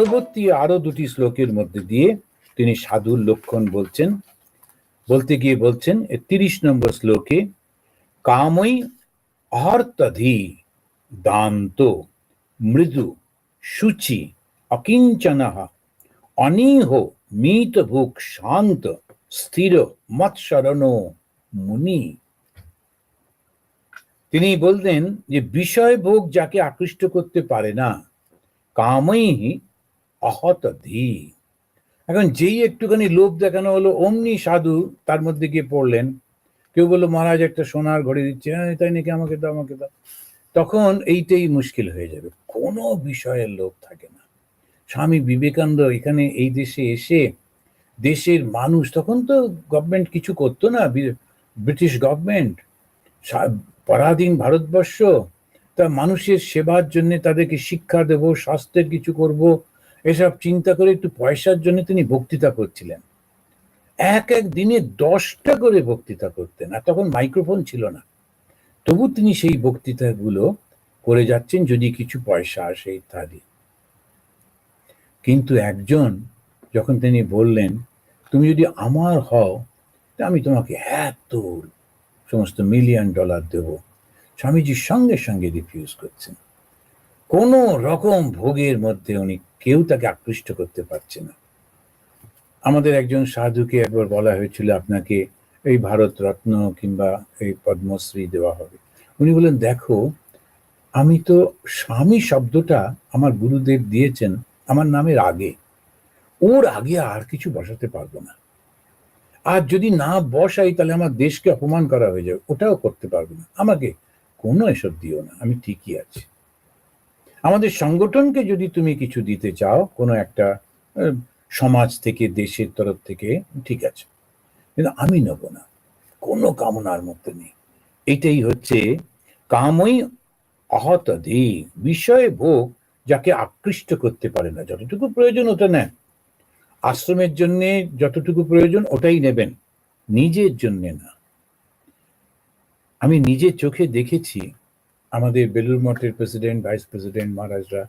পরবর্তী আরও দুটি শ্লোকের মধ্যে দিয়ে তিনি সাধুর লক্ষণ বলছেন। বলতে গিয়ে বলছেন তিরিশ নম্বর শ্লোকে কামই অহর্তধি দান্ত মৃদু শুচি অকিঞ্চন অনীহ মিত ভুক শান্ত স্থির মৎসরণ মুনি। তিনি বলতেন যে বিষয় ভোগ যাকে আকৃষ্ট করতে পারে না কামই অহত ধি এখন যেই একটুখানি লোভ দেখানো হলো, অমনি সাধু তার মধ্যে গিয়ে পড়লেন। কেউ বলল, মহারাজ, একটা সোনার ঘড়ি দিচ্ছে। হ্যাঁ তাই নাকি? আমাকে দাও আমাকে দাও। তখন এইটাই মুশকিল হয়ে যাবে। কোনো বিষয়ের লোভ থাকে না। স্বামী বিবেকানন্দ এখানে এই দেশে এসে দেশের মানুষ, তখন তো গভর্নমেন্ট কিছু করতো না। ব্রিটিশ গভর্নমেন্ট পরাধীন ভারতবর্ষ, তা মানুষের সেবার জন্য তাদেরকে শিক্ষা দেব, স্বাস্থ্যের কিছু করব এসব চিন্তা করে একটু পয়সার জন্য তিনি বক্তৃতা করছিলেন। এক এক দিনে দশটা করে বক্তৃতা করতেন, আর তখন মাইক্রোফোন ছিল না। তবু তিনি সেই বক্তৃতাগুলো করে যাচ্ছেন, যদি কিছু পয়সা আসে ইত্যাদি। কিন্তু একজন যখন তিনি বললেন, তুমি যদি আমার হও, তা আমি তোমাকে এত সমস্ত মিলিয়ন ডলার দেব। স্বামীজির সঙ্গে সঙ্গে রিফিউজ করছেন। কোনো রকম ভোগের মধ্যে উনি কেউ তাকে আকৃষ্ট করতে পারছে না। আমাদের একজন সাধুকে একবার বলা হয়েছিল, আপনাকে এই ভারত রত্ন কিংবা এই পদ্মশ্রী দেওয়া হবে। উনি বলেন দেখো, আমি তো স্বামী শব্দটা আমার গুরুদেব দিয়েছেন, আমার নামের আগে। ওর আগে আর কিছু বসাতে পারব না। আর যদি না বসাই, তাহলে আমার দেশকে অপমান করা হয়ে যাবে। ওটাও করতে পারব না। আমাকে কোনো এসব দিও না। আমি ঠিকই আছি। আমাদের সংগঠনকে যদি তুমি কিছু দিতে চাও, কোনো একটা সমাজ থেকে, দেশের তরফ থেকে, ঠিক আছে। কিন্তু আমি নেব না। কোনো কামনার মধ্যে নেই। এটাই হচ্ছে কামই অহতদি বিষয়ে ভোগ যাকে আকৃষ্ট করতে পারে না। যতটুকু প্রয়োজন ওটা নেন। আশ্রমের জন্য যতটুকু প্রয়োজন ওটাই নেবেন। নিজের জন্যে না। আমি নিজের চোখে দেখেছি আমাদের বেলুর মঠের প্রেসিডেন্ট ভাইস প্রেসিডেন্ট মহারাজরা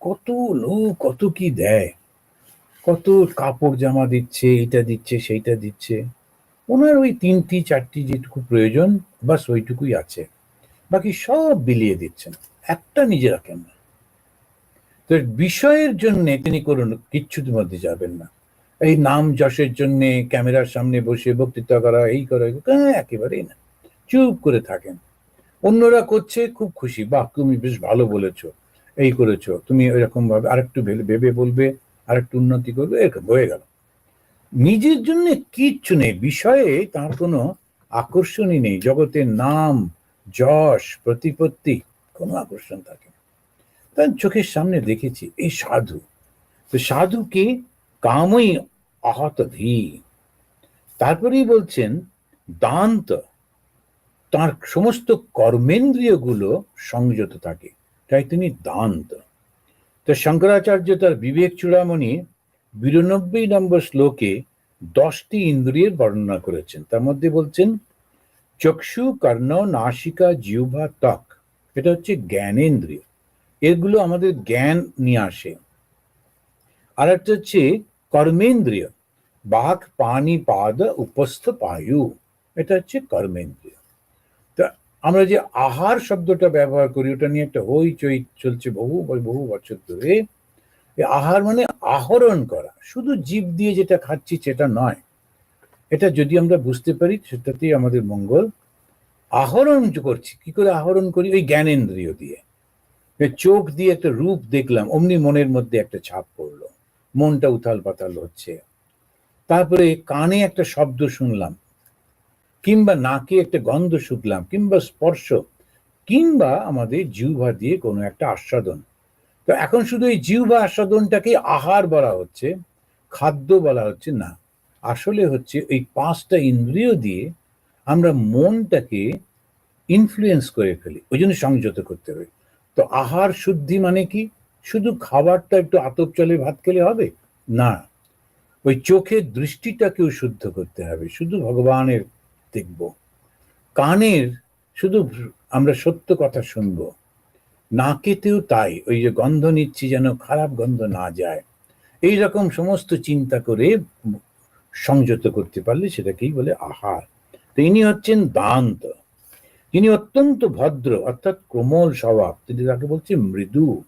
কত লোক, কত কি দেয়? কত কাপড় জামা দিচ্ছে, এইটা দিচ্ছে, সেইটা দিচ্ছে। ওনার ওই তিনটি, চারটি যেটুকু প্রয়োজন, বাস ওইটুকুই আছে। বাকি সব বিলিয়ে দিচ্ছেন। একটা নিজে রাখেন না তো বিষয়ের জন্য তিনি করুন, কিচ্ছুর মধ্যে যাবেন না। এই নাম যশের জন্য ক্যামেরার সামনে বসে বক্তৃতা করা, এই করা, একেবারেই না। চুপ করে থাকেন। অন্যরা করছে, খুব খুশি। বাহ, তুমি বেশ ভালো বলেছ, এই করেছ। তুমি এরকম ভাবে আরেকটু ভেবে বলবে, আরেকটু উন্নতি করবে, এরকম হয়ে গেল। নিজের জন্য কিচ্ছু নেই, বিষয়ে তার কোনো আকর্ষণই নেই। জগতের নাম, যশ, প্রতিপত্তি, কোনো আকর্ষণ থাকে তার চোখের সামনে দেখেছি, এই সাধু। তো সাধুকে কামই আহত ধি তারপরেই বলছেন, দান্ত। তার সমস্ত কর্মেন্দ্রিয়গুলো সংযত থাকে, তাই তিনি দান্ত। তো শঙ্করাচার্য তার বিবেক চূড়ামণি বিরানব্বই নম্বর শ্লোকে দশটি ইন্দ্রিয়ের বর্ণনা করেছেন। তার মধ্যে বলছেন, চক্ষু, কর্ণ, নাসিকা, জিহ্বা, ত্বক, এটা হচ্ছে জ্ঞানেন্দ্রিয়। এগুলো আমাদের জ্ঞান নিয়ে আসে। আর একটা হচ্ছে কর্মেন্দ্রিয় বাঘ পানি, পাদ, উপস্থ, পায়ু, এটা হচ্ছে কর্মেন্দ্রিয়। আমরা যে আহার শব্দটা ব্যবহার করি, ওটা নিয়ে একটা হইচই চলছে বহু বহু বছর ধরে। আহার মানে আহরণ করা। শুধু জীব দিয়ে যেটা খাচ্ছি সেটা নয়। এটা যদি আমরা বুঝতে পারি, সেটাতেই আমাদের মঙ্গল। আহরণ করছি। কি করে আহরণ করি? ওই জ্ঞানেন্দ্রিয় দিয়ে। চোখ দিয়ে একটা রূপ দেখলাম, অমনি মনের মধ্যে একটা ছাপ পড়ল। মনটা উথাল পাতাল হচ্ছে। তারপরে কানে একটা শব্দ শুনলাম। কিংবা নাকে একটা গন্ধ শুকলাম কিংবা স্পর্শ, কিংবা আমাদের জিহ্বা দিয়ে কোনো একটা আস্বাদন। তো এখন শুধু এই জিহ্বা আস্বাদনটাকে আহার বলা হচ্ছে, খাদ্য বলা হচ্ছে না। আসলে হচ্ছে এই পাঁচটা ইন্দ্রিয় দিয়ে আমরা মনটাকে ইনফ্লুয়েন্স করে ফেলি, ওই জন্য সংযত করতে হবে। তো আহার শুদ্ধি মানে কি? শুধু খাবারটা একটু আতপ চলে ভাত খেলে হবে? না। ওই চোখের দৃষ্টিটাকেও শুদ্ধ করতে হবে। শুধু ভগবানের দেখব। কানের, শুধু আমরা সত্য কথা শুনব। নাকেতেও তাই, ওই যে গন্ধ নিচ্ছি যেন খারাপ গন্ধ না যায়। এই রকম সমস্ত চিন্তা করে সংযত করতে পারলে সেটাকেই বলে আহার। তো ইনি হচ্ছেন দান্ত। যিনি অত্যন্ত ভদ্র, অর্থাৎ কোমল স্বভাব, তিনি তাকে বলছে মৃদু।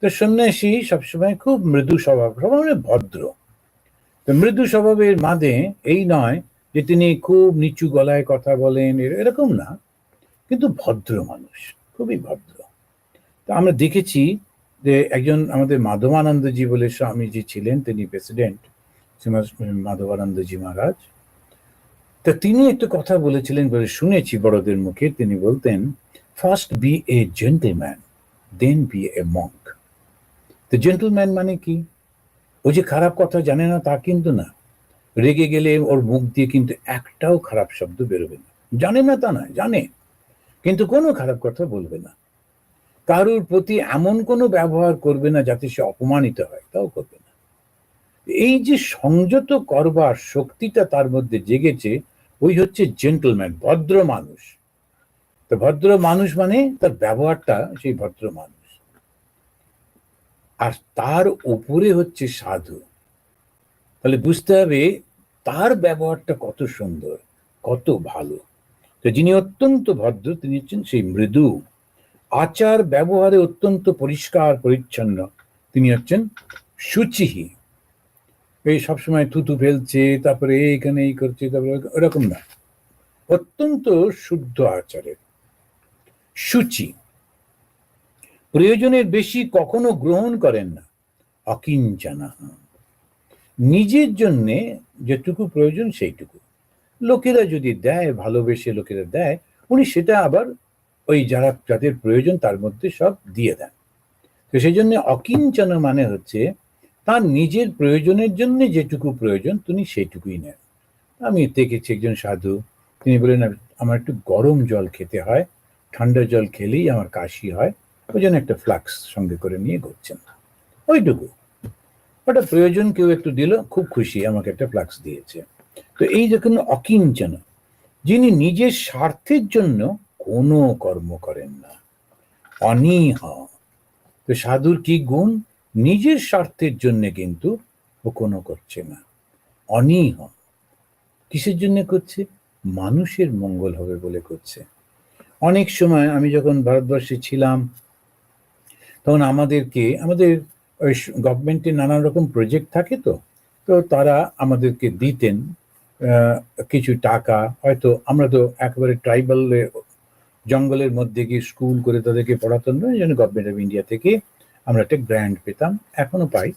তো সন্ন্যাসী সবসময় খুব মৃদু স্বভাব স্বভাব ভদ্র। তো মৃদু স্বভাবের মাঝে এই নয় যে তিনি খুব নিচু গলায় কথা বলেন এরকম না। কিন্তু ভদ্র মানুষ, খুবই ভদ্র। তো আমরা দেখেছি যে একজন আমাদের মাধবানন্দজি বলে স্বামীজি ছিলেন, তিনি প্রেসিডেন্ট মাধবানন্দজি মহারাজ। তা তিনি একটা কথা বলেছিলেন বলে শুনেছি বড়দের মুখে। তিনি বলতেন first be a gentleman then be a monk তো জেন্টলম্যান মানে কি? ও যে খারাপ কথা জানে না তা কিন্তু না। রেগে গেলে ওর মুখ দিয়ে কিন্তু একটাও খারাপ শব্দ বেরোবে না। জানে না তা নয়, জানে। কিন্তু কোনো খারাপ কথা বলবে না। কারুর প্রতি এমন কোনো ব্যবহার করবে না যাতে সে অপমানিত হয়, তাও করবে না। এই যে সংযত করবার শক্তিটা তার মধ্যে জেগেছে, ওই হচ্ছে জেন্টলম্যান ভদ্র মানুষ। তো ভদ্র মানুষ মানে তার ব্যবহারটা সেই ভদ্র মানুষ। আর তার উপরে হচ্ছে সাধু। তাহলে বুঝতে হবে তার ব্যবহারটা কত সুন্দর, কত ভালো। তো যিনি অত্যন্ত ভদ্র, তিনি হচ্ছেন সেই মৃদু। আচার ব্যবহারে অত্যন্ত পরিষ্কার, পরিচ্ছন্ন। তিনি হচ্ছেন সুচিহি। এই সবসময় থুতু ফেলছে, তারপরে এইখানে এই করছে, তারপরে ওরকম না। অত্যন্ত শুদ্ধ আচারের। সূচি। প্রয়োজনের বেশি কখনো গ্রহণ করেন না। অকিঞ্চনা নিজের জন্যে যেটুকু প্রয়োজন সেইটুকু। লোকেরা যদি দেয়, ভালোবেসে লোকেরা দেয়, উনি সেটা আবার ওই যারা, যাদের প্রয়োজন তার মধ্যে সব দিয়ে দেন। তো সেই জন্য অকিঞ্চন মানে হচ্ছে, তার নিজের প্রয়োজনের জন্য যেটুকু প্রয়োজন, তিনি সেইটুকুই নেন। আমি দেখেছি একজন সাধু, তিনি বলেন, আমার একটু গরম জল খেতে হয়, ঠান্ডা জল খেলেই আমার কাশি হয়। ওই জন্য একটা ফ্লাক্স সঙ্গে করে নিয়ে ঘুরছেন। ওইটুকু। ওটা প্রয়োজন, কেউ একটু দিল, খুব খুশি আমাকে একটা ফ্লাক্স দিয়েছে। তো এই যখন অকিঞ্চন যিনি নিজের স্বার্থের জন্য কোনো কর্ম করেন না, অনীহ। তো সাধুর কি গুণ? নিজের স্বার্থের জন্য কিন্তু ও কোনো করছে না, অনীহ। কিসের জন্য করছে? মানুষের মঙ্গল হবে বলে করছে। অনেক সময় আমি যখন ভারতবর্ষে ছিলাম, তখন আমাদেরকে, আমাদের ওই গভর্নমেন্টের নানান রকম প্রজেক্ট থাকে তো তো তারা আমাদেরকে দিতেন কিছু টাকা। হয়তো আমরা তো একেবারে ট্রাইবাল জঙ্গলের মধ্যে গিয়ে স্কুল করে তাদেরকে পড়াতাম না, এই জন্য গভর্নমেন্ট অফ ইন্ডিয়া থেকে আমরা একটা গ্র্যান্ড পেতাম, এখনও পাই।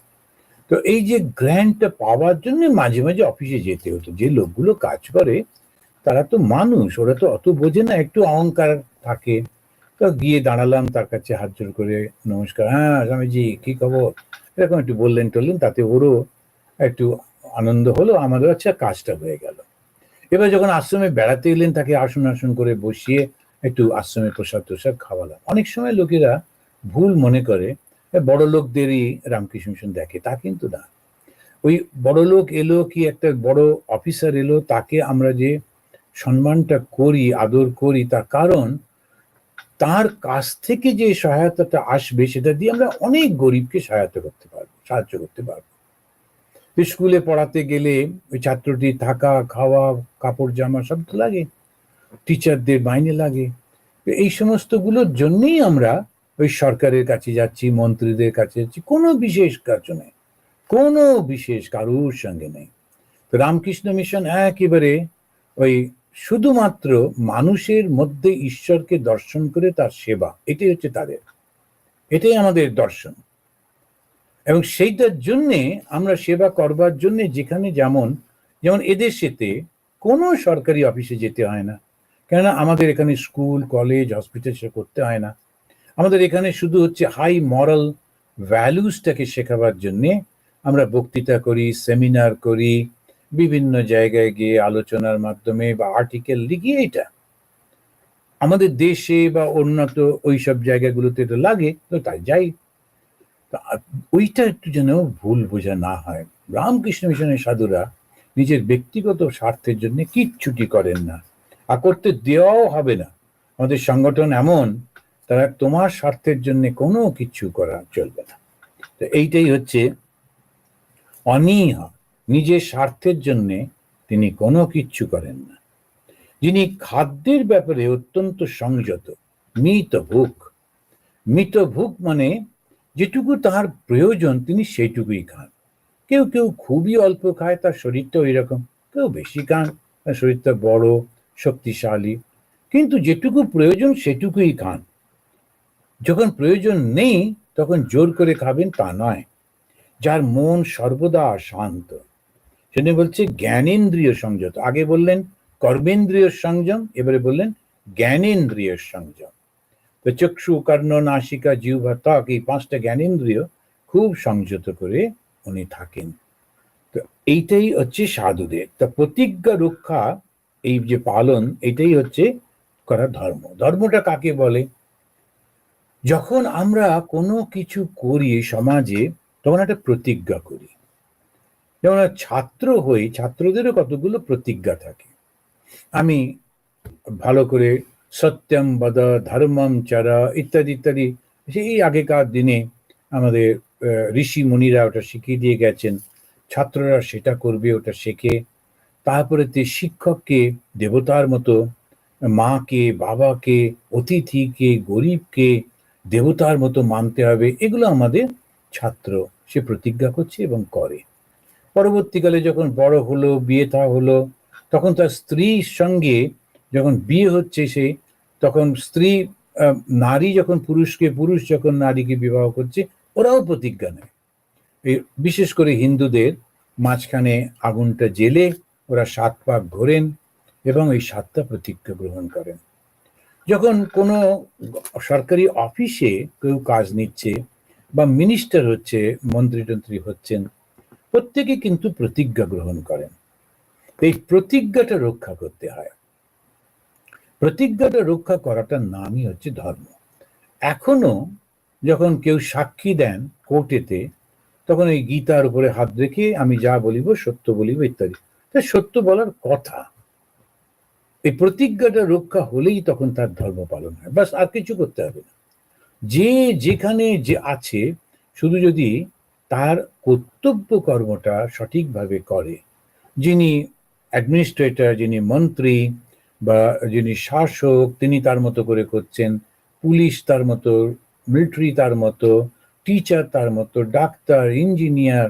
তো এই যে গ্র্যান্ডটা পাওয়ার জন্য মাঝে মাঝে অফিসে যেতে হতো। যে লোকগুলো কাজ করে, তারা তো মানুষ, ওরা তো অত বোঝে না, একটু অহংকার থাকে। তো গিয়ে দাঁড়ালাম তার কাছে হাত জোর করে নমস্কার। হ্যাঁ স্বামীজি, কি খবর? এরকম একটু বললেন টললেন, তাতে ওরও একটু আনন্দ হলো, আমারও আচ্ছা কাজটা হয়ে গেল। এবার যখন আশ্রমে বেড়াতে এলেন, তাকে আসন আসন করে বসিয়ে একটু আশ্রমে প্রসাদ প্রসাদ খাওয়ালাম। অনেক সময় লোকেরা ভুল মনে করে বড় লোকদেরই রামকৃষ্ণ মিশন দেখে, তা কিন্তু না। ওই বড় লোক এলো কি একটা বড় অফিসার এলো, তাকে আমরা যে সম্মানটা করি, আদর করি, তার কারণ তার কাছ থেকে যে সহায়তাটা আসবে, সেটা দিয়ে আমরা অনেক গরিবকে সহায়তা করতে পারব, সাহায্য করতে পারব। স্কুলে পড়াতে গেলে ওই ছাত্রটি থাকা, খাওয়া, কাপড় জামা সব তো লাগে, টিচারদের মাইনে লাগে। এই সমস্তগুলোর জন্যই আমরা ওই সরকারের কাছে যাচ্ছি, মন্ত্রীদের কাছে যাচ্ছি, কোনো বিশেষ কাজ নেই, কোনো বিশেষ কারুর সঙ্গে নেই। তো রামকৃষ্ণ মিশন একেবারে ওই শুধুমাত্র মানুষের মধ্যে ঈশ্বরকে দর্শন করে তার সেবা, এটাই হচ্ছে তাদের। এটাই আমাদের দর্শন। এবং সেইটার জন্যে আমরা সেবা করবার জন্যে যেখানে যেমন যেমন এদেশেতে কোনো সরকারি অফিসে যেতে হয় না। কেননা আমাদের এখানে স্কুল, কলেজ, হসপিটাল সে করতে হয় না। আমাদের এখানে শুধু হচ্ছে হাই মরাল ভ্যালুসটাকে শেখাবার জন্যে আমরা বক্তৃতা করি, সেমিনার করি বিভিন্ন জায়গায় গিয়ে আলোচনার মাধ্যমে বা আর্টিকেল লিখিয়ে এটা। আমাদের দেশে বা উন্নত ওই সব জায়গাগুলোতে তো লাগে, তো তাই যাই। ওইটা একটু যেন ভুল বোঝা না হয়। রামকৃষ্ণ মিশনের সাধুরা নিজের ব্যক্তিগত স্বার্থের জন্য কিচ্ছুটি করেন না। আর করতে দেওয়াও হবে না। আমাদের সংগঠন এমন, তারা তোমার স্বার্থের জন্য কোনো কিছু করা চলবে না। তো এইটাই হচ্ছে অনীহা। নিজের স্বার্থের জন্যে তিনি কোনো কিচ্ছু করেন না। যিনি খাদ্যের ব্যাপারে অত্যন্ত সংযত মিতভুক মিতভুক মানে যেটুকু তার প্রয়োজন তিনি সেইটুকুই খান। কেউ কেউ খুবই অল্প খায়, তার শরীরটা ওই রকম কেউ বেশি খান, তার শরীরটা বড়, শক্তিশালী। কিন্তু যেটুকু প্রয়োজন সেটুকুই খান। যখন প্রয়োজন নেই, তখন জোর করে খাবেন তা নয়। যার মন সর্বদা শান্ত। সেজন্য বলছে জ্ঞানেন্দ্রিয় সংযত। আগে বললেন কর্মেন্দ্রিয় সংযম, এবারে বললেন জ্ঞানেন্দ্রিয় সংযম। চক্ষু, কর্ণ, নাসিকা, জিহ্বা, ত্বক এই পাঁচটা জ্ঞানেন্দ্রিয় খুব সংযত করে উনি থাকেন। তো এইটাই হচ্ছে সাধুদের। তা প্রতিজ্ঞা, রক্ষা, এই যে পালন, এটাই হচ্ছে করা ধর্ম। ধর্মটা কাকে বলে? যখন আমরা কোনো কিছু করি সমাজে, তখন একটা প্রতিজ্ঞা করি। যেমন ছাত্র হই, ছাত্রদেরও কতগুলো প্রতিজ্ঞা থাকে। আমি ভালো করে সত্যম বদ, ধর্মম চারা ইত্যাদি ইত্যাদি সেই আগেকার দিনে আমাদের ঋষি মুনিরা ওটা শিখিয়ে দিয়ে গেছেন, ছাত্ররা সেটা করবে, ওটা শেখে। তারপরে তে শিক্ষককে, দেবতার মতো মাকে, বাবাকে, অতিথিকে, গরিবকে দেবতার মতো মানতে হবে। এগুলো আমাদের ছাত্র সে প্রতিজ্ঞা করছে এবং করে। পরবর্তীকালে যখন বড় হলো, বিয়ে থা হলো, তখন তার স্ত্রীর সঙ্গে যখন বিয়ে হচ্ছে সে, তখন স্ত্রী নারী যখন পুরুষকে, পুরুষ যখন নারীকে বিবাহ করছে, ওরাও প্রতিজ্ঞা নেয়। বিশেষ করে হিন্দুদের মাঝখানে আগুনটা জেলে ওরা সাত পাক ঘোরেন এবং এই সাতটা প্রতিজ্ঞা গ্রহণ করেন। যখন কোনো সরকারি অফিসে কেউ কাজ নিচ্ছে বা মিনিস্টার হচ্ছে মন্ত্রী টন্ত্রী হচ্ছেন প্রত্যেকে কিন্তু প্রতিজ্ঞা গ্রহণ করেন। এই প্রতিজ্ঞাটা রক্ষা করতে হয়। প্রতিজ্ঞাটা রক্ষা করাটার নামই হচ্ছে ধর্ম। এখনও যখন কেউ সাক্ষী দেন কোর্টেতে, তখন এই গীতার উপরে হাত রেখে আমি যা বলিব, সত্য বলিব ইত্যাদি। তা সত্য বলার কথা। এই প্রতিজ্ঞাটা রক্ষা হলেই তখন তার ধর্ম পালন হয়। বাস আর কিছু করতে হবে না। যে যেখানে যে আছে, শুধু যদি তার কর্তব্য কর্মটা সঠিকভাবে করে। যিনি অ্যাডমিনিস্ট্রেটর যিনি মন্ত্রী বা যিনি শাসক, তিনি তার মতো করে করছেন। পুলিশ তার মতো মিলিটারি তার মতো টিচার তার মতো, ডাক্তার ইঞ্জিনিয়ার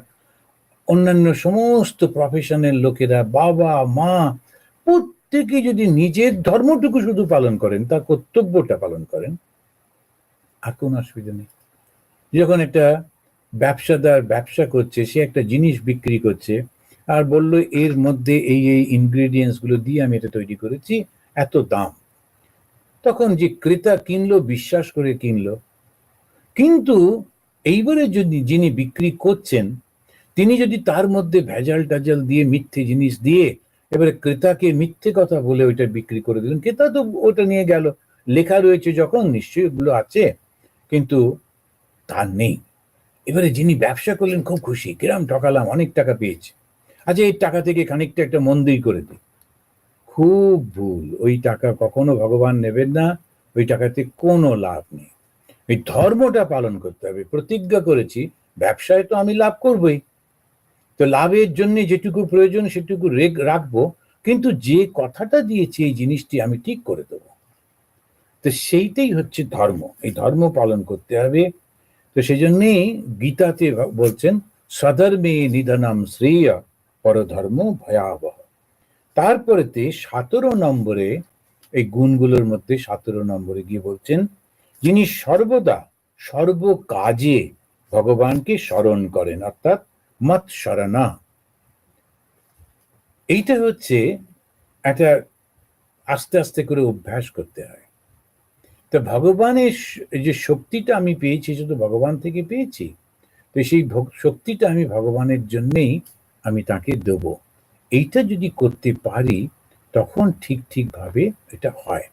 অন্যান্য সমস্ত প্রফেশনের লোকেরা, বাবা, মা, প্রত্যেকে যদি নিজের ধর্মটুকু শুধু পালন করেন, তার কর্তব্যটা পালন করেন, আর কোনো অসুবিধা নেই। যখন একটা ব্যবসাদার ব্যবসা করছে, সে একটা জিনিস বিক্রি করছে। আর বলল, এর মধ্যে এই এই ইনগ্রেডিয়েন্টসগুলো দিয়ে আমি এটা তৈরি করেছি, এত দাম। তখন যে ক্রেতা কিনলো, বিশ্বাস করে কিনলো। কিন্তু এইবারে যদি যিনি বিক্রি করছেন, তিনি যদি তার মধ্যে ভেজাল টাজাল দিয়ে মিথ্যে জিনিস দিয়ে এবারে ক্রেতাকে মিথ্যে কথা বলে ওইটা বিক্রি করে দিলেন, ক্রেতা তো ওটা নিয়ে গেল। লেখা রয়েছে যখন, নিশ্চয়ই ওগুলো আছে, কিন্তু তার নেই। এবারে যিনি ব্যবসা করলেন, খুব খুশি। কিরাম ঠকালাম, অনেক টাকা পেয়েছে। আচ্ছা এই টাকা থেকে খানিকটা একটা মন্দির করে দিই। খুব ভুল। ওই টাকা কখনো ভগবান নেবেন না, ওই টাকাতে কোনো লাভ নেই। এই ধর্মটা পালন করতে হবে, প্রতিজ্ঞা করেছি, ব্যবসায় তো আমি লাভ করবই। তো লাভের জন্য যেটুকু প্রয়োজন, সেটুকু রেগ রাখব। কিন্তু যে কথাটা দিয়েছি, এই জিনিসটি আমি ঠিক করে দেবো। তো সেইটাই হচ্ছে ধর্ম। এই ধর্ম পালন করতে হবে তো সেই জন্যেই গীতাতে বলছেন, সধর্মে নিধনম শ্রেয় পরধর্ম ভয়াবহ। তারপরেতে সতেরো নম্বরে, এই গুণগুলোর মধ্যে সতেরো নম্বরে গিয়ে বলছেন, যিনি সর্বদা সর্ব কাজে ভগবানকে স্মরণ করেন, অর্থাৎ মত সরণা এইটা হচ্ছে একটা আস্তে আস্তে করে অভ্যাস করতে হয়। তো ভগবানের যে শক্তিটা আমি পেয়েছি শুধু ভগবান থেকে পেয়েছি। তো সেই শক্তিটা আমি ভগবানের জন্যেই আমি তাকে দেব। এইটা যদি করতে পারি, তখন ঠিক ঠিকভাবে এটা হয়।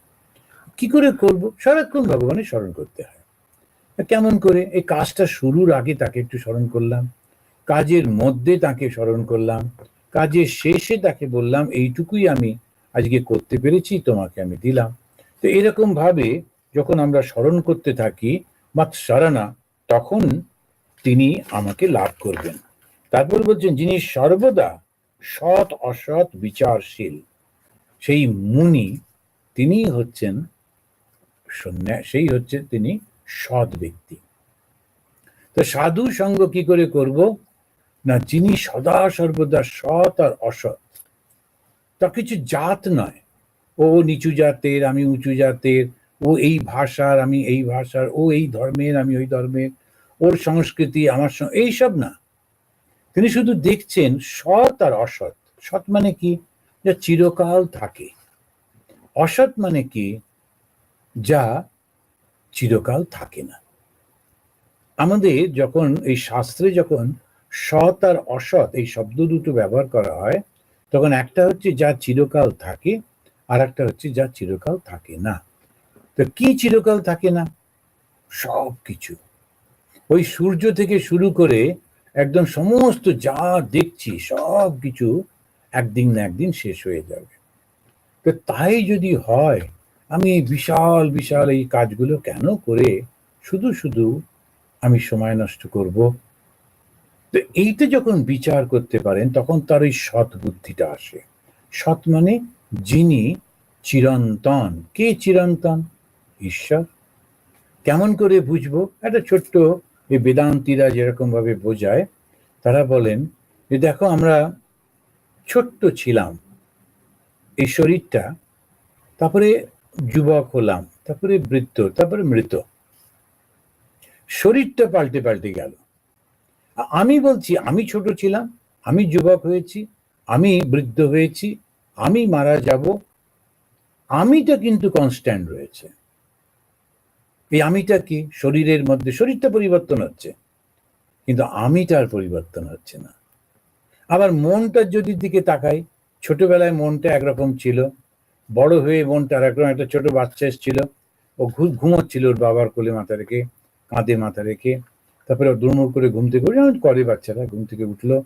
কি করে করব? সারাক্ষণ ভগবানের স্মরণ করতে হয়। কেমন করে? এই কাজটা শুরুর আগে তাকে একটু স্মরণ করলাম। কাজের মধ্যে তাকে স্মরণ করলাম। কাজের শেষে তাকে বললাম, এইটুকুই আমি আজকে করতে পেরেছি, তোমাকে আমি দিলাম। তো এরকম ভাবে যখন আমরা স্মরণ করতে থাকি, মাত সারানা, তখন তিনি আমাকে লাভ করবেন। তারপর বলছেন, যিনি সর্বদা সৎ অসৎ বিচারশীল, সেই মুনি, তিনি হচ্ছেন সেই হচ্ছে তিনি সৎ ব্যক্তি। তো সাধু সঙ্গ কি করে করব? না, যিনি সদা সর্বদা সৎ আর অসৎ, তা কিছু জাত নয়। ও নিচু জাতের, আমি উঁচু জাতের ও এই ভাষার, আমি এই ভাষার, ও এই ধর্মের, আমি ওই ধর্মের, ওর সংস্কৃতি, আমার এই সব না। তিনি শুধু দেখছেন সৎ আর অসৎ। সৎ মানে কি? যা চিরকাল থাকে। অসৎ মানে কি? যা চিরকাল থাকে না। আমাদের যখন, এই শাস্ত্রে যখন সৎ আর অসৎ এই শব্দ দুটো ব্যবহার করা হয়, তখন একটা হচ্ছে যা চিরকাল থাকে, আর একটা হচ্ছে যা চিরকাল থাকে না। তো কি চিরকাল থাকে না? সব কিছু। ওই সূর্য থেকে শুরু করে একদম সমস্ত যা দেখছি সব কিছু একদিন না একদিন শেষ হয়ে যাবে। তো তাই যদি হয়, আমি এই বিশাল বিশাল এই কাজগুলো কেন করে শুধু শুধু আমি সময় নষ্ট করব? তো এইতে যখন বিচার করতে পারেন, তখন তার ওই সৎ বুদ্ধিটা আসে। সৎ মানে যিনি চিরন্তন। কে চিরন্তন? ঈশ্বর। কেমন করে বুঝব? একটা ছোট্ট এই বেদান্তীরা যেরকম ভাবে বোঝায়, তারা বলেন যে দেখো আমরা ছোট্ট ছিলাম, এই শরীরটা, তারপরে যুবক হলাম, তারপরে বৃদ্ধ, তারপরে মৃত। শরীরটা পাল্টে পাল্টে গেল। আমি বলছি, আমি ছোট ছিলাম, আমি যুবক হয়েছি, আমি বৃদ্ধ হয়েছি, আমি মারা যাব, আমিটা কিন্তু কনস্ট্যান্ট রয়েছে। এই আমিটা কি? শরীরের মধ্যে, শরীরটা পরিবর্তন হচ্ছে। কিন্তু আমিটার পরিবর্তন হচ্ছে না। আবার মনটার যদি দিকে তাকাই, ছোটবেলায় মনটা একরকম ছিল। বড় হয়ে মনটা একরকম একটা ছোট বাচ্চা এসেছিল। ও ঘুমোচ্ছিল ওর বাবার কোলে মাথা রেখে, কাঁধে মাথা রেখে। তারপরে দুর্মুর করে ঘুম থেকে যেমন করে বাচ্চারা, ঘুম থেকে উঠল।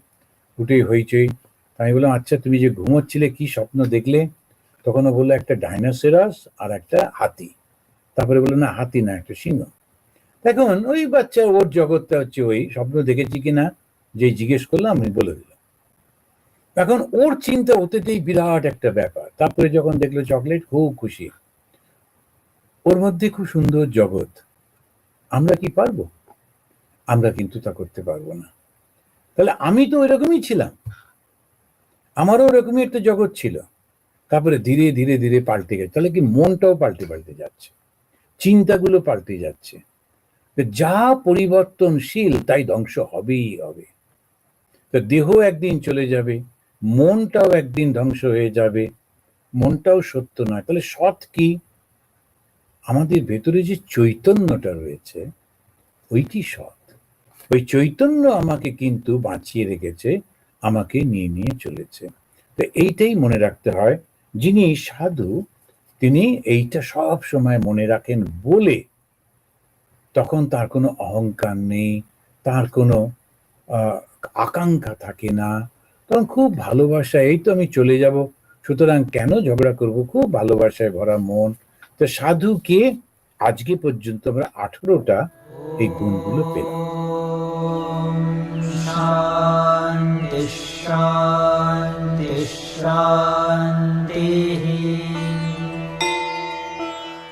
উঠেই হইচই। আমি বললাম আচ্ছা তুমি যে ঘুমোচ্ছিলে, কি স্বপ্ন দেখলে? তখন বলল, একটা ডাইনোসেরাস আর একটা হাতি। তারপরে বলল, না, হাতি না, একটা সিংহ। এখন ওই বাচ্চা ওর জগৎটা হচ্ছে ওই স্বপ্ন দেখেছি কিনা, যে জিজ্ঞেস করলাম আমি বলে দিলাম। এখন ওর চিন্তা ওতেতেই বিরাট একটা ব্যাপার। তারপরে যখন দেখল চকলেট, খুব খুশি। ওর মধ্যে খুব সুন্দর জগৎ। আমরা কি পারব? আমরা কিন্তু তা করতে পারব না। তাহলে আমি তো ওইরকমই ছিলাম। আমারও ওরকমই একটা জগৎ ছিল। তারপরে ধীরে ধীরে ধীরে পাল্টে গেছে। তাহলে কি মনটাও পাল্টে পাল্টে যাচ্ছে? চিন্তাগুলো পাল্টে যাচ্ছে। যা পরিবর্তনশীল, তাই ধ্বংস হবেই হবে। তো দেহ একদিন চলে যাবে, মনটাও একদিন ধ্বংস হয়ে যাবে, মনটাও সত্য নয়। তাহলে সৎ কি? আমাদের ভেতরে যে চৈতন্যটা রয়েছে, ওইটি সৎ। ওই চৈতন্য আমাকে কিন্তু বাঁচিয়ে রেখেছে, আমাকে নিয়ে নিয়ে চলেছে। তো এইটাই মনে রাখতে হয়। যিনি সাধু তিনি এইটা সব সময় মনে রাখেন বলে তখন তার কোনো অহংকার নেই, তার কোনো আকাঙ্ক্ষা থাকে না। তখন খুব ভালোবাসা এই তো আমি চলে যাব, সুতরাং কেন ঝগড়া করব? খুব ভালোবাসায় ভরা মন। তো সাধুকে আজকে পর্যন্ত আমরা আঠেরোটা এই গুণগুলো পেলাম। শান্তি শান্তি শান্তি।